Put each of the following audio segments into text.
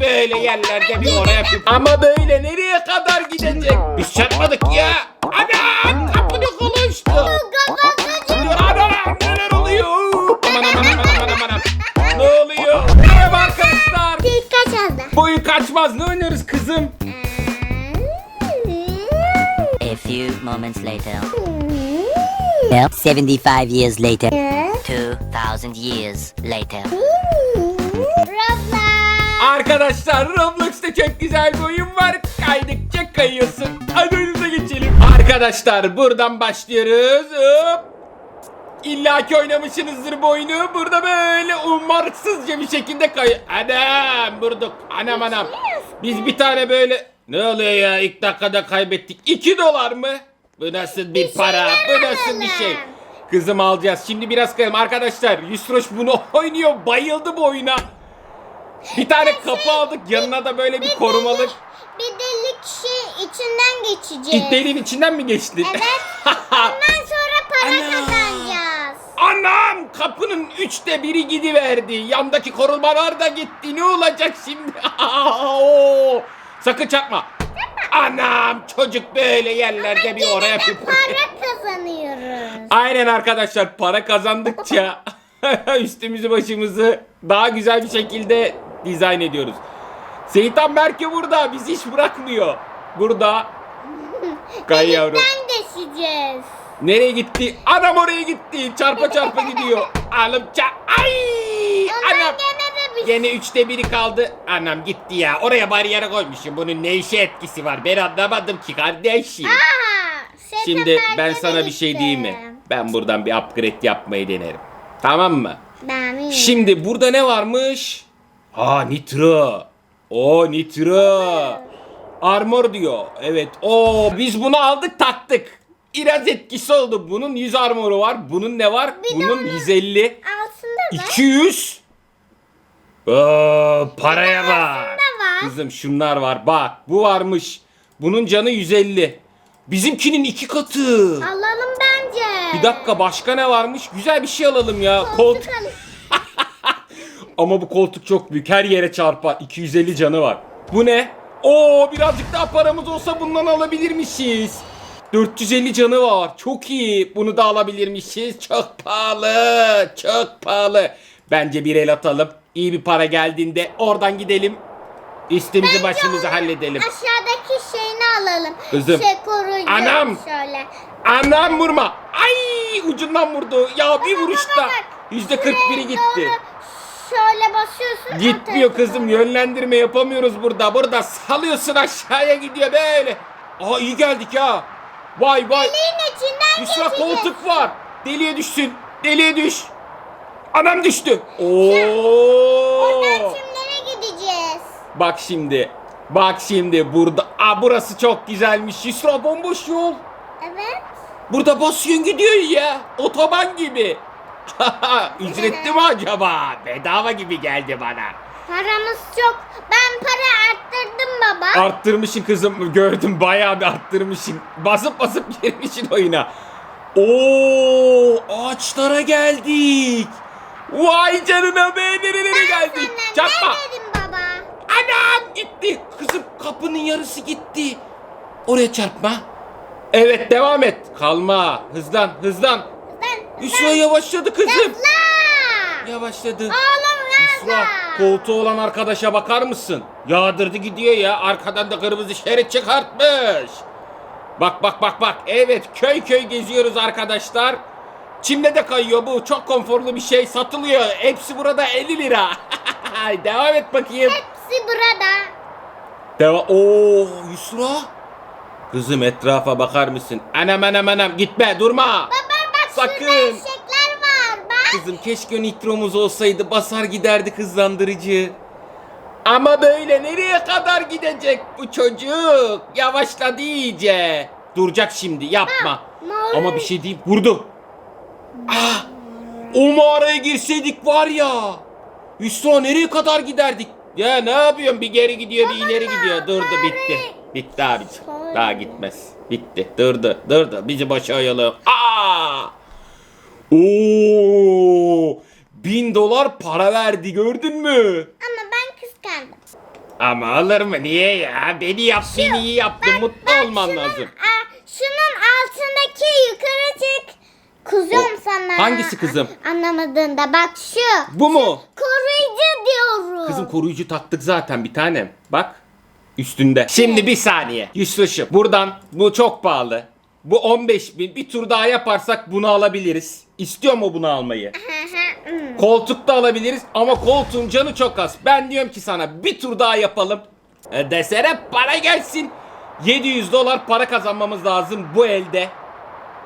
Böyle yerlerde bir oraya bir... Ama böyle nereye kadar gidecek? Biz çarpmadık ya. Anam kapını konuştu. Anam neler oluyor? Aman aman aman aman aman. aman. Ne oluyor? Merhaba arkadaşlar. Kaç aldı? Boyu kaçmaz. Ne oynuyoruz kızım? A few moments later. Well, 75 years later. 2000 years later. Arkadaşlar Roblox'ta çok güzel bir oyun var. Kaydıkça kayıyorsun. Hadi oyunumuza geçelim. Arkadaşlar buradan başlıyoruz. Hop. İlla ki oynamışsınızdır bu oyunu. Burada böyle umarsızca bir şekilde kay... Anam vurduk. Anam anam. Biz bir tane böyle... Ne oluyor ya ilk dakikada kaybettik. 2 dolar mı? Bu nasıl bir para? Bu nasıl bir şey? Kızım alacağız. Şimdi biraz kayalım. Arkadaşlar Yusroş bunu oynuyor. Bayıldı bu oyuna. Bir tane kapı aldık. Yanına da böyle bir korumalık. Bir delik şey içinden geçeceğiz. Deliğin içinden mi geçtin? Evet. Ondan sonra para Ana. kazanacağız. Anam kapının üçte biri gidiverdi. Yandaki korumalar da gitti. Ne olacak şimdi? Oo! Sakın çarpma. Anam çocuk böyle yerlerde bir oraya bir Para kazanıyoruz. Aynen arkadaşlar para kazandıkça üstümüzü başımızı daha güzel bir şekilde dizayn ediyoruz. Seyitan Berke burada bizi hiç bırakmıyor. Burada. Kay yavrum. Geçeceğiz. Nereye gitti? Anam oraya gitti. Çarpa çarpa gidiyor. Alım ça- Ay! Ondan Anam. gene de bir Yine üçte biri kaldı. Anam gitti ya. Oraya bariyere koymuşum. Bunun ne işe etkisi var? Ben anlamadım ki kardeşim. Şeytan Şimdi ben belki de sana bir şey gitti. diyeyim mi? Ben buradan bir upgrade yapmayı denerim. Tamam mı? Ben? Şimdi burada ne varmış? Aa nitro. O nitro. Armor diyor. Evet. O biz bunu aldık taktık. Biraz etkisi oldu. Bunun 100 armoru var. Bunun ne var? Bir de Bunun onun- 150. Altında var. 200. Oo, paraya bak. var. Kızım şunlar var. Bak bu varmış. Bunun canı 150. Bizimkinin iki katı. Alalım bence. Bir dakika başka ne varmış? Güzel bir şey alalım ya. Kolt. Koltuk al- Ama bu koltuk çok büyük. Her yere çarpar. 250 canı var. Bu ne? Oo birazcık daha paramız olsa bundan alabilirmişiz. 450 canı var. Çok iyi. Bunu da alabilirmişiz. Çok pahalı. Çok pahalı. Bence bir el atalım. İyi bir para geldiğinde oradan gidelim. Üstümüzü başımızı halledelim. Aşağıdaki şeyini alalım. Kızım. Şey koruyucu. Anam. Şöyle. Anam vurma. Ay ucundan vurdu. Ya bir vuruşta. Yüzde Şuraya 41'i gitti. doğru Şöyle basıyorsun. Gitmiyor atıyorsun. kızım yönlendirme yapamıyoruz burada. Burada salıyorsun aşağıya gidiyor böyle. Aa iyi geldik ya. Vay vay. Deliğin içinden Üstüne geçeceğiz. koltuk var. Deliye düşsün. Deliye düş. Anam düştü. Oradan Oo. kimlere gideceğiz? Bak şimdi. Bak şimdi burada. Aa burası çok güzelmiş. Yusra bomboş yol. Evet. Burada basıyorsun gidiyor ya. Otoban gibi. Ücretli mi acaba? Bedava gibi geldi bana. Paramız çok. Ben para arttırdım baba. Arttırmışsın kızım gördüm bayağı bir arttırmışsın. Basıp basıp girmişsin oyuna. Oo ağaçlara geldik. Vay canına be nerelere geldik. Senden Çarpma. ne dedim baba? Anam gitti. Kızım kapının yarısı gitti. Oraya çarpma. Evet devam et. Kalma. Hızlan hızlan. Yusra yavaşladı kızım. La! Yavaşladı. Oğlum Yusra koltuğu olan arkadaşa bakar mısın? Yağdırdı gidiyor ya. Arkadan da kırmızı şerit çıkartmış. Bak bak bak bak. Evet köy köy geziyoruz arkadaşlar. Çimde de kayıyor bu. Çok konforlu bir şey satılıyor. Hepsi burada 50 lira. Devam et bakayım. Hepsi burada. Devam. Oo Yusra. Kızım etrafa bakar mısın? Anam anam anam gitme durma. Baba Sakın. eşekler var bak. Kızım keşke nitromuz olsaydı basar giderdi hızlandırıcı. Ama böyle nereye kadar gidecek bu çocuk? Yavaşladı iyice. Duracak şimdi yapma. mağara- Ama bir şey diyeyim vurdu. Ah, o mağaraya girseydik var ya. Hüsnü nereye kadar giderdik? Ya ne yapıyorsun bir geri gidiyor bir ileri gidiyor. Durdu bitti. Bitti abicim. Daha gitmez. Bitti. Durdu. Durdu. Bizi boşa oyalı. Aa! Oo! Bin dolar para verdi gördün mü? Ama ben kıskandım. Ama olur mu? Niye ya? Beni yaptın iyi yaptın. Mutlu olman şunun, lazım. aa, şunun altındaki yukarı çık. Kızıyorum O- sana. hangisi kızım? Anlamadığında bak şu. Bu mu? Koruyucu diyorum. Kızım koruyucu taktık zaten bir tanem. Bak. Üstünde. Şimdi bir saniye. Yusuf'um buradan bu çok pahalı. Bu 15 bin. Bir tur daha yaparsak bunu alabiliriz. İstiyor mu bunu almayı? Koltukta alabiliriz ama koltuğun canı çok az. Ben diyorum ki sana bir tur daha yapalım. E, desene para gelsin. 700 dolar para kazanmamız lazım bu elde.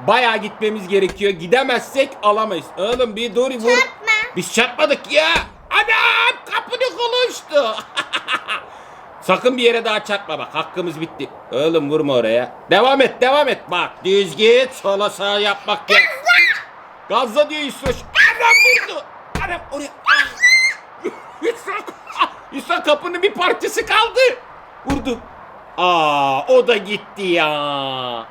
Bayağı gitmemiz gerekiyor. Gidemezsek alamayız. Oğlum bir dur vur. Çarpma. Biz çarpmadık ya. Anam kapını konuştu. Sakın bir yere daha çarpma bak. Hakkımız bitti. Oğlum vurma oraya. Devam et devam et. Bak düz git. Sola sağ yapmak yok. Gazla diyor Yusuf. Anam vurdu. Anam oraya. Ah. Yusuf. Ah, kapının bir parçası kaldı. Vurdu. Aa o da gitti ya.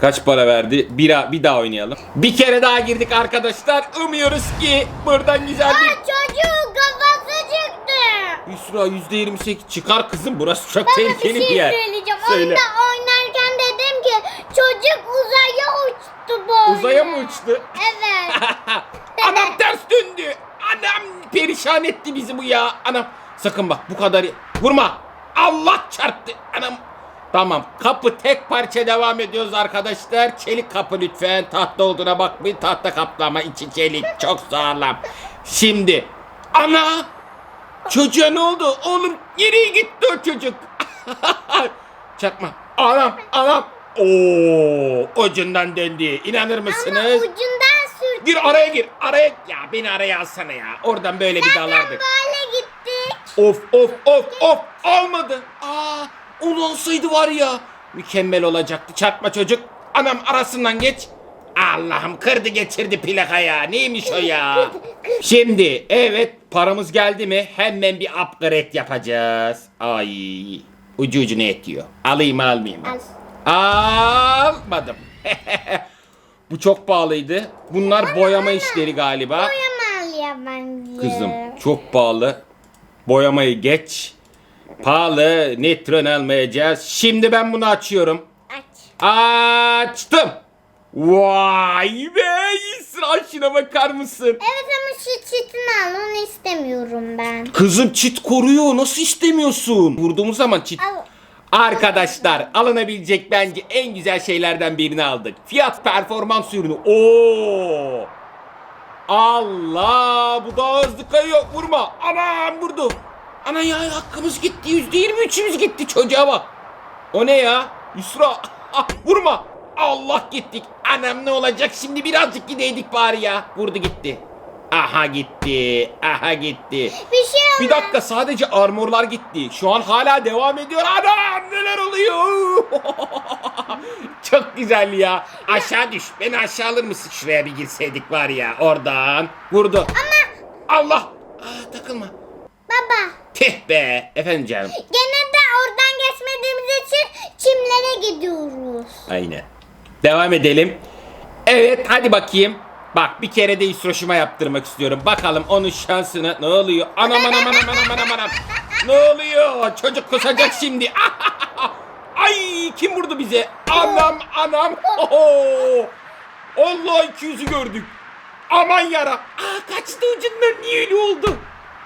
Kaç para verdi? Bir, bir daha oynayalım. Bir kere daha girdik arkadaşlar. Umuyoruz ki buradan güzel Aa, bir... çocuğun kafası çıktı. Yusra %28 çıkar kızım. Burası çok bir tehlikeli şey bir yer. söyleyeceğim. Söyle. Oynarken dedim ki çocuk uzaya uçtu böyle. Uzaya mı uçtu? Evet. Anam ters döndü. Anam perişan etti bizi bu ya. Anam sakın bak bu kadar vurma. Allah çarptı. Anam Tamam kapı tek parça devam ediyoruz arkadaşlar. Çelik kapı lütfen. Tahta olduğuna bakmayın. Tahta kaplı ama içi çelik. Çok sağlam. Şimdi. Ana. Çocuğa ne oldu? Oğlum nereye gitti o çocuk? Çakma. Anam anam. Oo, ucundan döndü. İnanır Ama mısınız? ucundan sürdü. Gir araya gir. Araya ya beni araya alsana ya. Oradan böyle bir Zaten dalardık. böyle gittik. Of of of of olmadı. Aa onu olsaydı var ya mükemmel olacaktı. Çarpma çocuk. Anam arasından geç. Allah'ım kırdı geçirdi plakaya. Neymiş o ya? Şimdi evet paramız geldi mi hemen bir upgrade yapacağız. Ay ucu ucuna etiyor. Alayım almayayım? Al. Almadım. Bu çok pahalıydı. Bunlar boyama işleri galiba. Boyamalı ya bence. Kızım çok pahalı. Boyamayı geç. Pahalı. Nitron almayacağız. Şimdi ben bunu açıyorum. Aç. Açtım. Vay be İsra şuna bakar mısın? Evet ama şu çitini al onu istemiyorum ben. Kızım çit koruyor. Nasıl istemiyorsun? Vurduğumuz zaman çit. Al. Arkadaşlar alınabilecek bence en güzel şeylerden birini aldık. Fiyat performans ürünü. Oo! Allah bu daha hızlı kayıyor. Vurma. Anam vurdu. Ana ya hakkımız gitti. Yüzde yirmi üçümüz gitti çocuğa bak. O ne ya? Yusra. Ah, vurma. Allah gittik. Anam ne olacak şimdi birazcık gideydik bari ya. Vurdu gitti. Aha gitti. Aha gitti. Bir şey Bir olmaz. dakika sadece armorlar gitti. Şu an hala devam ediyor. Anam neler oluyor? Çok güzel ya. Aşağı düş. Beni aşağı alır mısın? Şuraya bir girseydik var ya. Oradan. Vurdu. Ama. Allah. Aa, takılma. Baba. Tih be. Efendim canım. Gene de oradan geçmediğimiz için çimlere gidiyoruz. Aynen. Devam edelim. Evet hadi bakayım. Bak bir kere de istroşuma yaptırmak istiyorum. Bakalım onun şansını ne oluyor? Anam anam anam anam anam anam. Ne oluyor? Çocuk kusacak şimdi. Ay kim vurdu bize? Anam anam. Oho. Allah 200'ü gördük. Aman yara. Aa kaçtı ucundan niye öyle oldu?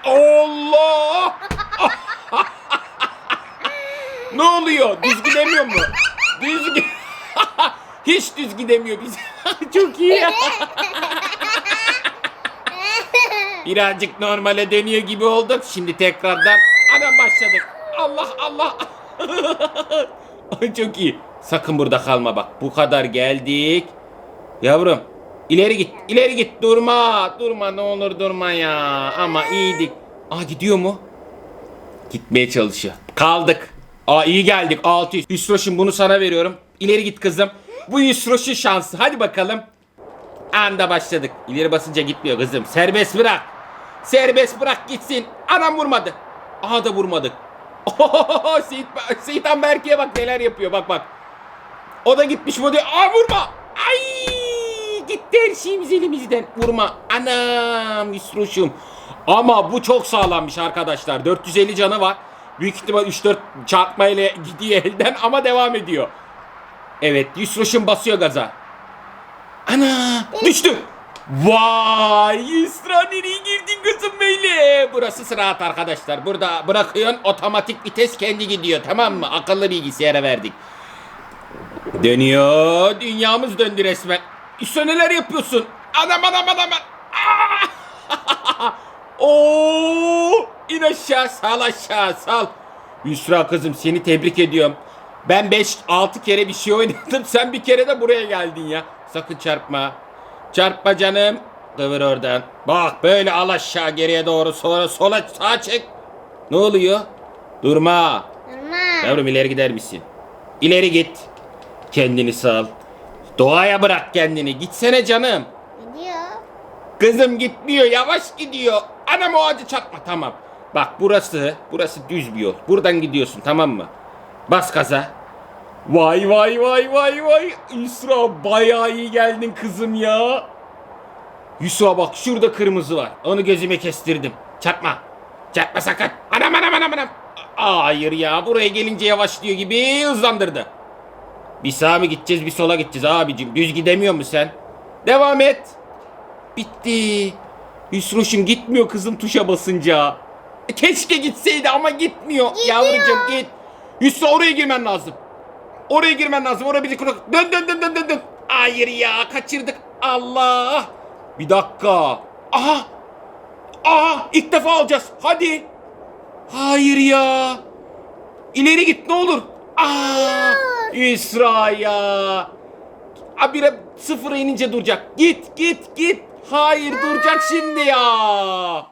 Allah. ne oluyor? Düz gidemiyor mu? Düz gi- Düz gidemiyor biz. Çok iyi ya. Birazcık normale dönüyor gibi olduk. Şimdi tekrardan anam başladık. Allah Allah. Çok iyi. Sakın burada kalma bak. Bu kadar geldik. Yavrum ileri git. ileri git. Durma. Durma ne olur durma ya. Ama iyiydik. Aa gidiyor mu? Gitmeye çalışıyor. Kaldık. Aa iyi geldik 600. Yusroş'um bunu sana veriyorum. İleri git kızım. Bu Yusroş'un şansı. Hadi bakalım. Anda başladık. İleri basınca gitmiyor kızım. Serbest bırak. Serbest bırak gitsin. Anam vurmadı. Aha da vurmadık. Ohohoho, Seyit, Seyit Berke'ye bak neler yapıyor bak bak. O da gitmiş bu diyor. Aa vurma. Ay gitti her şeyimiz elimizden. Vurma. Anam Yusruş'um. Ama bu çok sağlammış arkadaşlar. 450 canı var. Büyük ihtimal 3-4 çarpmayla gidiyor elden ama devam ediyor. Evet Yusruş'um basıyor gaza. Ana düştü. Vay Yusra nereye girdin kızım böyle? Burası sıraat arkadaşlar. Burada bırakıyorsun otomatik vites kendi gidiyor tamam mı? Akıllı bilgisayara verdik. Dönüyor. Dünyamız döndü resmen. Yusra neler yapıyorsun? Adam adam adam. Oo! İn aşağı sal aşağı sal. Yusra kızım seni tebrik ediyorum. Ben 5-6 kere bir şey oynadım. Sen bir kere de buraya geldin ya. Sakın çarpma. Çarpma canım. Kıvır oradan. Bak böyle al aşağı geriye doğru sola sola sağa çek. Ne oluyor? Durma. Ama. Yavrum ileri gider misin? İleri git. Kendini sal. Doğaya bırak kendini. Gitsene canım. Gidiyor. Kızım gitmiyor. Yavaş gidiyor. Anam o ağacı çarpma. Tamam. Bak burası, burası düz bir yol. Buradan gidiyorsun tamam mı? Bas gaza. Vay vay vay vay vay. Yusra bayağı iyi geldin kızım ya. Yusra bak şurada kırmızı var. Onu gözüme kestirdim. Çarpma. Çarpma sakın. Anam anam anam anam. Hayır ya buraya gelince yavaşlıyor gibi hızlandırdı. Bir sağa mı gideceğiz bir sola gideceğiz abicim. Düz gidemiyor musun sen? Devam et. Bitti. Yusroş'um gitmiyor kızım tuşa basınca. E, Keşke gitseydi ama gitmiyor. Yavrucuğum git. Yusra oraya girmen lazım. Oraya girmen lazım. Oraya bizi kurak. Dön dön dön dön dön dön. Hayır ya kaçırdık. Allah. Bir dakika. Aha. Aha ilk defa alacağız. Hadi. Hayır ya. İleri git ne olur. Aa, Yusra ya. Abire sıfıra inince duracak. Git git git. Hayır duracak şimdi ya.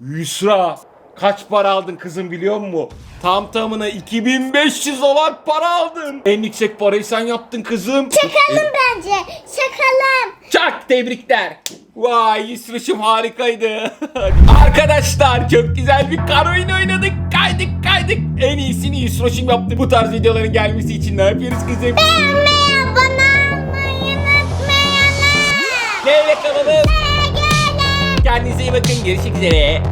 Yusra kaç para aldın kızım biliyor musun? Tam tamına 2500 dolar para aldın. En yüksek parayı sen yaptın kızım. Çakalım bence. Çakalım. Çak tebrikler. Vay Yusruş'um harikaydı. Arkadaşlar çok güzel bir kar oyunu oynadık. Kaydık kaydık. En iyisini Yusruş'um yaptı. Bu tarz videoların gelmesi için ne yapıyoruz kızım? Beğenmeyi, abone olmayı unutmayın. Neyle kalalım? Kendinize iyi bakın. Görüşmek üzere.